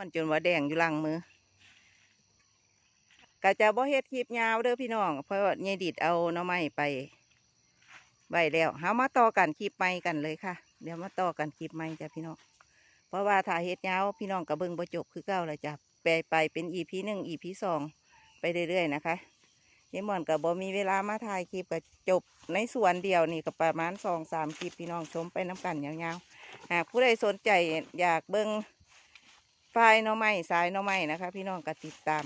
อนจนว่าแดงอยู่หลังมือก็จะบ่เฮ็ดคลิปยาวเด้อพี่น้อง เพราะว่ายายดิดเอาหน่อไม้ไปไว้แล้วเฮามาต่อกันคลิปใหม่กันเลยค่ะ เดี๋ยวมาต่อกันคลิปใหม่จ้ะพี่น้อง เพราะว่าถ้าเฮ็ดยาวพี่น้องก็เบิ่งบ่จบคือเก่าเลยจ้ะไปไปเป็น EP หนึ่ง EP สองไปเรื่อยๆนะคะยายม่อนก็บ่มีเวลามาถ่ายคลิปก็จบในส่วนเดียวนี่ก็ประมาณสองสามคลิปพี่น้องชมไปน้กันยาวๆหากผู้ใดสนใจอยากเบิ่ง ไฟหน้อไม้สายหน้อไม้นะคะ พี่น้องก็ติดตาม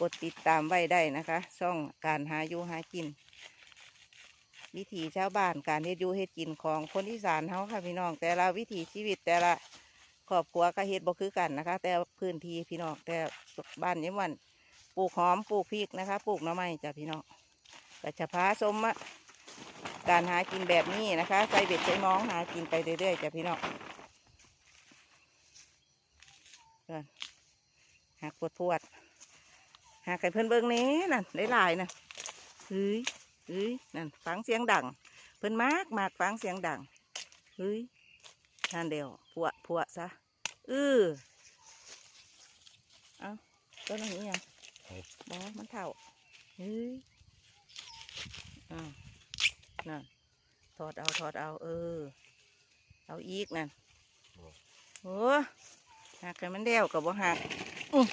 กดติดตามไว้ได้นะคะช่องการหาอยู่หากิน วิถีชาวบ้านการเฮ็ดอยู่เฮ็ดกินของคนอีสานเฮาค่ะพี่น้อง แต่ละวิถีชีวิตแต่ละครอบครัวก็เฮ็ดบ่คือกันนะคะ แต่พื้นที่พี่น้องแต่บ้านนี้วันปลูกหอมปลูกพริกนะคะ ปลูกหน้อไม้จ้ะพี่น้องก็จะพาชมะการหากินแบบนี้นะคะใส่เบ็ดใส่มองหากินไปเรื่อยๆจ้ะพี่น้อง เพิ่นหักปวดปวดๆหักให้เพื่อนเบิ่งนี้นั่นหลายๆนะเฮ้ยเฮ้ยนั่นฟังเสียงดัง เพิ่นมากมากฟังเสียงดังเฮ้ยนั่นเดียวพวพวซะเออเอาต้นนี้ยังบอมันเท่าเฮ้ยอ้าวนั่นถอดเอาถอดเอา เออ เอาอีกนั่นโอ้ หักให้มันเดียวกับบ่หักอื้อ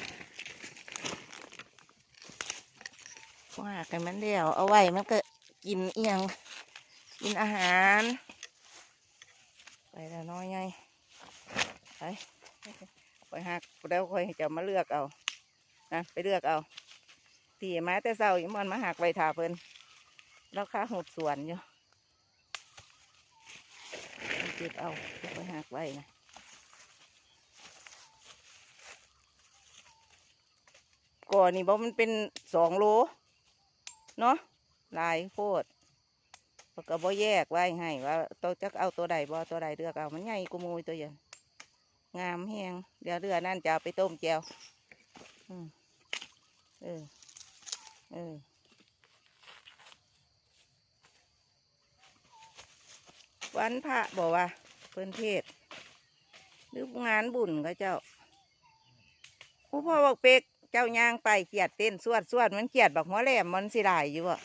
บ่หักให้มันเดียว เอาไว้มันก็กินเอียงกินอาหาร ไปแล้วน้อยไงไปไปหักแล้วค่อยจะมาเลือกเอานะไปเลือกเอาตีมาแต่เศร้าอีมันมาหักใบถาเพิ่นแล้วค่าหดสวนอยู่เก็บเอาเก็บไปหักไว้นะ ก่อนนี่บอกมันเป็นสองโลเนาะลายโพดเขาก็บ่แยกไว้ให้ว่าตัวจะเอาตัวใดบ่ตัวใดเลือกเอามันใหญ่กูมูยตัวใหญ่งามแหงเดี๋ยวเรือนั่นจะเอาไปต้มแจวอืมเออเออวันพระบอกว่าเพิ่นเทศหรืองานบุญก็เจ้าผู้พ่อบอกเป็ก เจ้าย่างไปเขียดเต้นสวดสวดมันเขียดบอกหัวแหลมมันสิได้อยู่บ่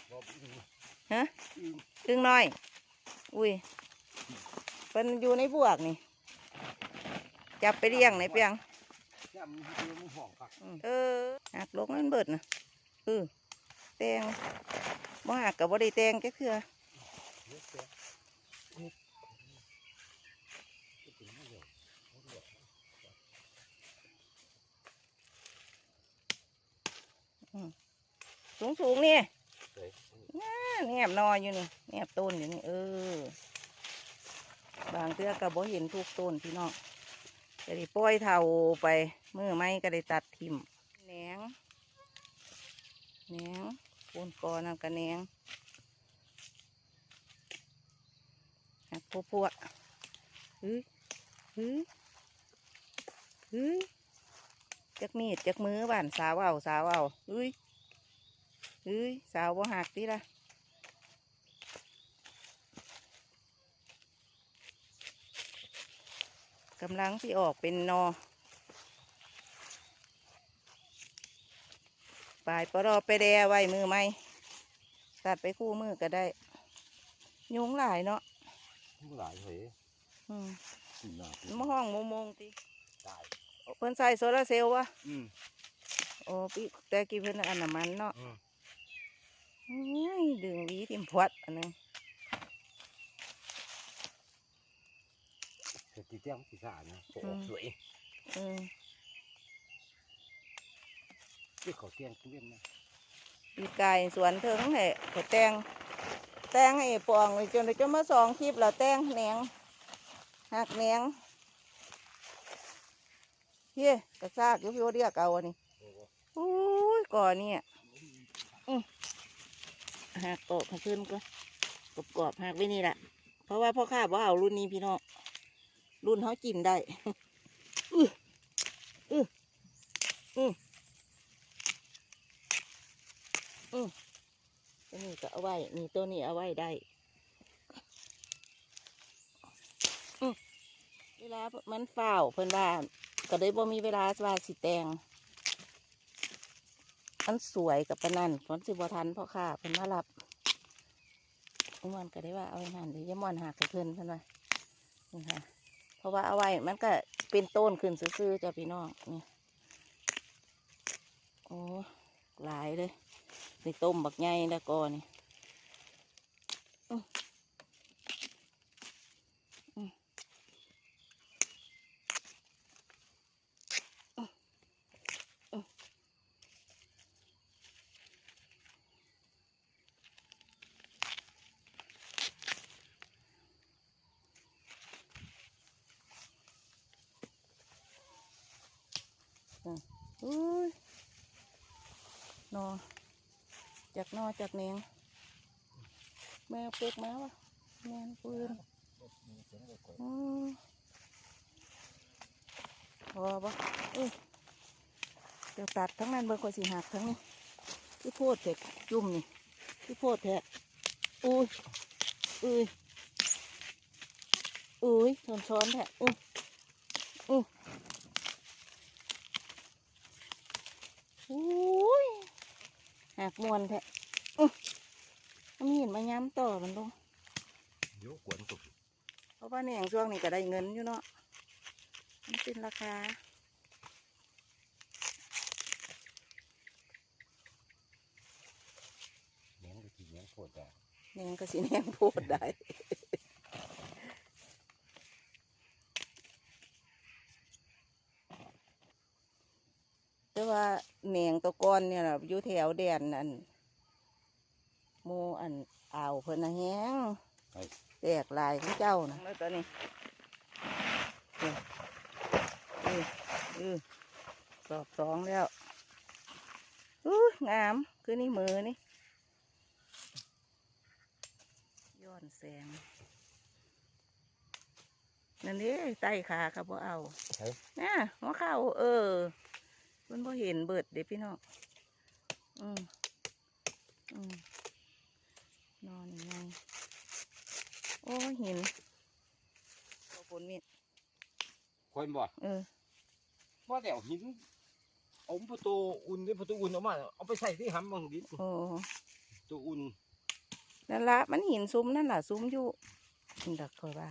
ฮะอึ้งน้อย อุ้ยเป็นอยู่ในบวกนี่ จับไปเลี้ยงในเปียงย่ำให้ดูมันห่องคักอืมเออหักลงมันเบิดนะเออแตงบ่หักกับบ่ได้แตงแค่คือเยอะแยะ สูงสูงๆนี่เฮ้ยน่าแนบนออยู่นี่แนบต้นอยู่นี่เออ บางเทื่อก็บ่เห็นทุกต้นพี่น้องจะได้ปล่อยเท่าไปมือไม่ก็ได้ตัดทิมแหนงแหนงปูนกอนั่นก็แหนงหักพวกพวกเฮ้ยเฮ้ยเฮ้ยจักมีดจักมือบ้านสาวเอาสาวเอาเฮ้ย เฮ้ยสาวบ่หักดิละกำลังที่ออกเป็นนอปลายปลอไปแดไว้มือไหมตัดไปคู่มือก็ได้ ยุงหลายเนาะมันหลายเหยอืมสี่หน้ามาห้องโมงงๆติตายเพิ่นใส่โซลาร์เซลล์วะอืมโอ้ปีแต่กี้เพิ่นอันน้ำมันเนาะอืมเฮ้ย ดึงหวีทิมพวดอันนึงเสร็จที่เตี้ยมสีสานนะโอ้สวยเออที่เขาเตี้ยงทุเรียนนะปีกายสวนเถิงให้เขาแต่งแต่งให้ปองเลยจนได้จะมาสองคลิปแล้วแต่งแหนงหักแหนงเฮ้ยกระซากอยุบโยเรียกเอาอันนี้โอ้โหอุ้ยก่อนเนี่ยอืม หักกบขึ้นก็กรอบกรอบๆหักไว้นี่แหละเพราะว่าพ่อข้าว่าเอารุ่นนี้พี่น้องรุ่นเขากินได้อืออืออืออือตัวนี้ก็เอาไว้นี่ตัวนี้เอาไว้ได้เวลามันเฝ้าเพิ่อนว่าก็เลยบ่มีเวลาว่าสิแตง มันสวยกับปนันฝนสิบ่ทันเพราะค่ะเพิ่นมารับอมันก็ได้ว่าเอาไว้นั่นเดี๋ยมอนหักให้เพิ่นเพิ่นว่านี่ค่ะ เพราะว่าเอาไว้มันก็เป็นต้นขึ้นซื่อๆจ้ะพี่น้องนี่โอ้หลายเลยไปต้มบักใหญ่แล้วก็นี่อื้ออื้ออื้ออื้อ อุ้ยนอจากนอจากเนียงแมวเป็กมาวะแมนปืนอืมพอปะเอ้ยเดี๋ยวตัดทั้งนั้นเบอร์กว่าสีหักทั้งนี้ที่โพดเถอะจุ่มนี่ที่โพดเถะอุ้ยอุ้ยอุ้ยช้อนช้อนแทะอุ้ยอุ้ย อุ้ยหักมวนแทะอุ้ยมันมีเห็นมาย้ำต่อมันลงโยกกวนตกเพราะว่าเนี่ยช่วงนี้ก็ได้เงินอยู่เนาะมันเป็นราคาเลี้ยงก็ทีเลี้ยงโคตรได้แนงก็สิแนงโพดได้ แต่ว่า แหนงตะกอนเนี่ยล่ะอยู่แถวแดนอันหมูอันอ่าวเพิ่นนะแฮงไป แตกลายของเจ้านะแล้วตอนนี้เออเออเออสอบสองแล้วอู้งามคือนี่มือนี่ย้อนแสง นั่นนี่ใต้ขาครับบ่เอาใช่น่ะหัวเข่าเออ มันบ่เห็นเบิดเด็พี่น้องอืมอืมนอนยังไงโอ้ยเห็นตัวฝนมิดคนบ่เออว่าแต่เอาหินเอาประตูอุ่นนี่ประตูอุ่นเออกมาเอาไปใส่ที่หำบางดินโอ้ตัวอุ่นนั่นละมันหินซุ้มนั่นล่ะซุ้มอยู่นี่ดักคอยว่า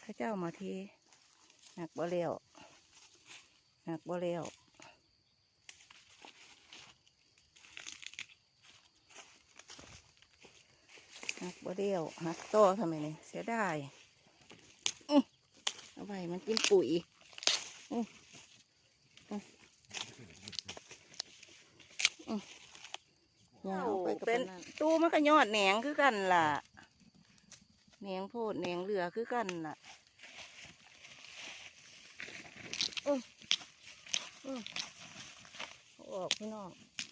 เข้าเจ้ามาทีหักบ่เลี้ยวหักบ่เลี้ยว หักบ่เลี้ยวหักโตทำไมเนี่ยเสียดายเอาไปมันกินปุ๋ยอื้ออื้ออื้อยาเป็นตู้มันก็ยอดแหนงคือกันล่ะแหนงโพดแหนงเหลือคือกันล่ะอื้ออื้อเอาออกพี่น้อง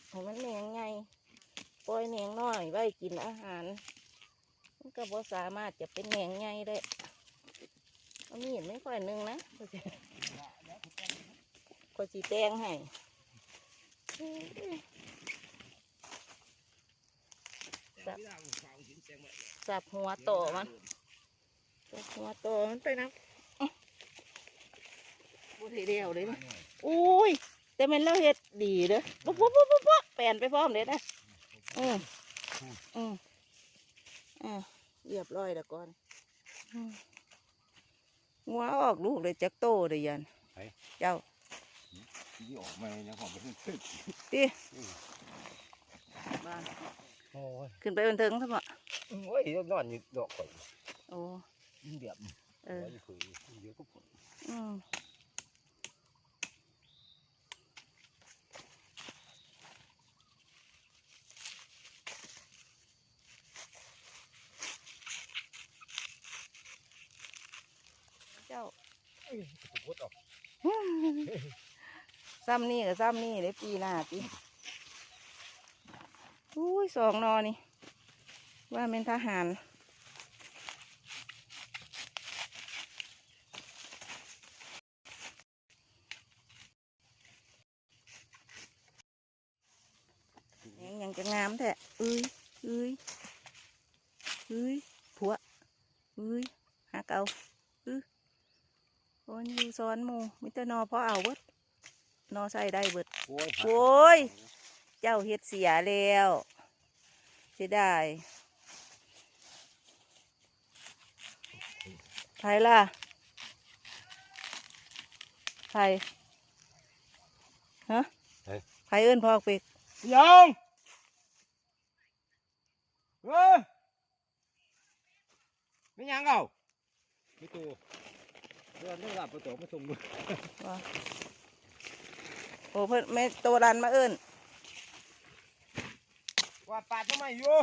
ให้มันแหนงไงปล่อยแหนงน้อยไว้กินอาหาร มันก็บ่สามารถจะเป็นแหนงไงได้เอามีดไม่ค่อยหนึงนะก็จะก็สีแตงให้อื้อสับสับหัวโตมันสับหัวโตมันไปนะอื้อบุทีเดียวเลยนะอุ้ย แต่มันเราเฮ็ดดีเด้อปุ๊บปุ๊บปุ๊บปุ๊บปุ๊บแปลนไปพร้อมเด้อนะอืมอืมอ่าเรียบร้อยแล้วก่อนอืมงัวออกลูกเลยจักโตเลยยันเจ้าที่ออกมายังหอมไปขึ้นขึ้นดิบ้านโอ้ยขึ้นไปบนเทิงทั้งหมดโอ้ยนอนอยู่ดอกข่อยโอ้ยิงเดียบเออไว้คือเดี๋ยวก็ผลอืม จ้าเอ้ยก็ปวดออกซ้ำนี่กับซ้ำนี่เลยปีหน้าปีอุ้ยสองนอนี่ ว่าเป็นทหารแหงยังจะงามแท้เอ้ยเอ้ยเอ้ยผัวเอ้ยหาเกาเอ้ย โอ้ยอยู่ซ้อนหมูมิตรนอพอเอาเบิดนอใส่ได้เบิดโอ้ยโอ้ยเจ้าเฮ็ดเสียแล้วเสียดายไผล่ะไผฮะไผเอิ้นพอกเป็กยังเออไม่ยังเอาไม่ตัว เรื่องนี้ว่าประตูมาส่งมือว่าโอ้เพิ่นแม่โตรันมาเอิ้นว่าปาดทำไมอยู่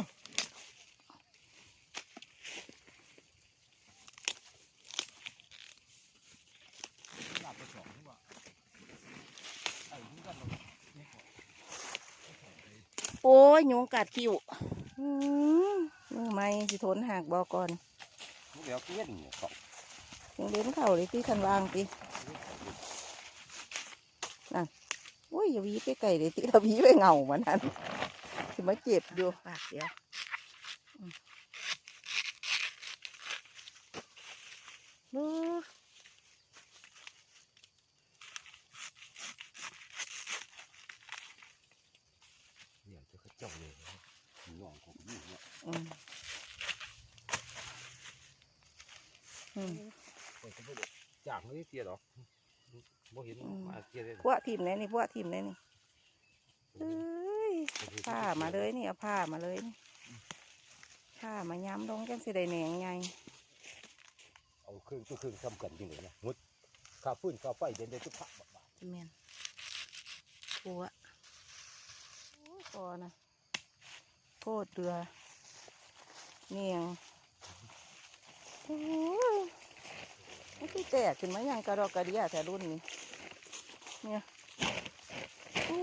หลับไปสองนี่ว่าไอ้นี่กันเราเนี่ยขอโอ้ยยุงกัดคิ้วอืมมือไม่สิทนหักบอกก่อนเดี๋ยวเกี้ยนเนี่ยเขายัง เล่นเข่าเลยที่ทันวางตินั่นโอ้ยอย่าหวีไปไก่เลยที่เราหวีไปเหงามันนั่นสิมาเจ็บอยู่ปากเดียวอืมดูเนี่ยจะเขาเจ้าเลยนะน้องของนี่เนี่ยอืมอืม จากไม่ได้เตี้ยหรอกบ่เห็นมาเตี้ยเลยพวกทีมไหนนี่พวกทีมไหนนี่เอ้ยผ้ามาเลยนี่เอาผ้ามาเลยนี่ผ้ามาย้ำลงจังสิได้แหนงไงเอาเครื่องตัวเครื่องทำกันจริงเลยนะมุดข้าฟื้นข้าไฟเดินเดินทุกพักบาทแมนปัวโอ้ยพอนะโคตรเรือเนียงโอ้ยมัน คือแตกขึ้นมาอย่างกระดอกกระเดียแต่รุ่นนี้ เนี่ยโอ้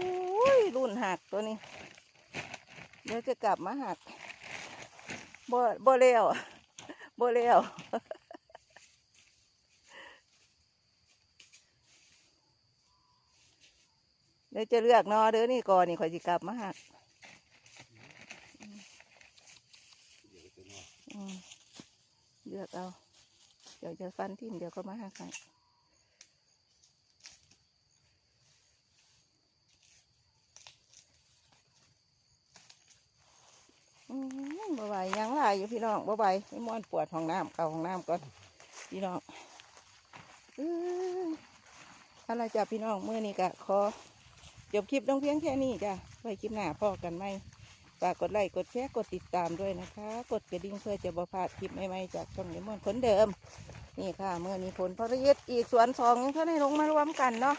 ยรุ่นหักตัวนี้ เดี๋ยวจะกลับมาหักบ่บ่เลี้ยวบ่เลี้ยวเดี๋ยวจะเลือกนอเด้อนี่ก่อนนี่ข่อยสิกลับมาหักเยวจะเลือกเอา เดี๋ยวจะฟันทิ่มเดี๋ยวก็มาหักให้บ่ไหวยังหลายอยู่พี่น้องบ่ไหวไม่ม่วนปวดห้องน้ำเข้าห้องน้ำก่อนพี่น้องอะไรจ้ะพี่น้องเมื่อนี้กะขอจบคลิปลงเพียงแค่นี้จ้ะไว้คลิปหน้าพอกันไหม ฝากกดไลค์กดแชร์กดติดตามด้วยนะคะ กดกระดิ่งเพื่อจะบอพลาดคลิปใหม่ๆจากช่องนิมนคนเดิม นี่ค่ะ เมื่อนี้ผลผลิตอีกสวนสองยังเท่าได้ลงมารวมกันเนาะ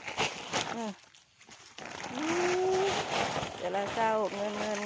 เดี๋ยวละเจ้าเงินเงิน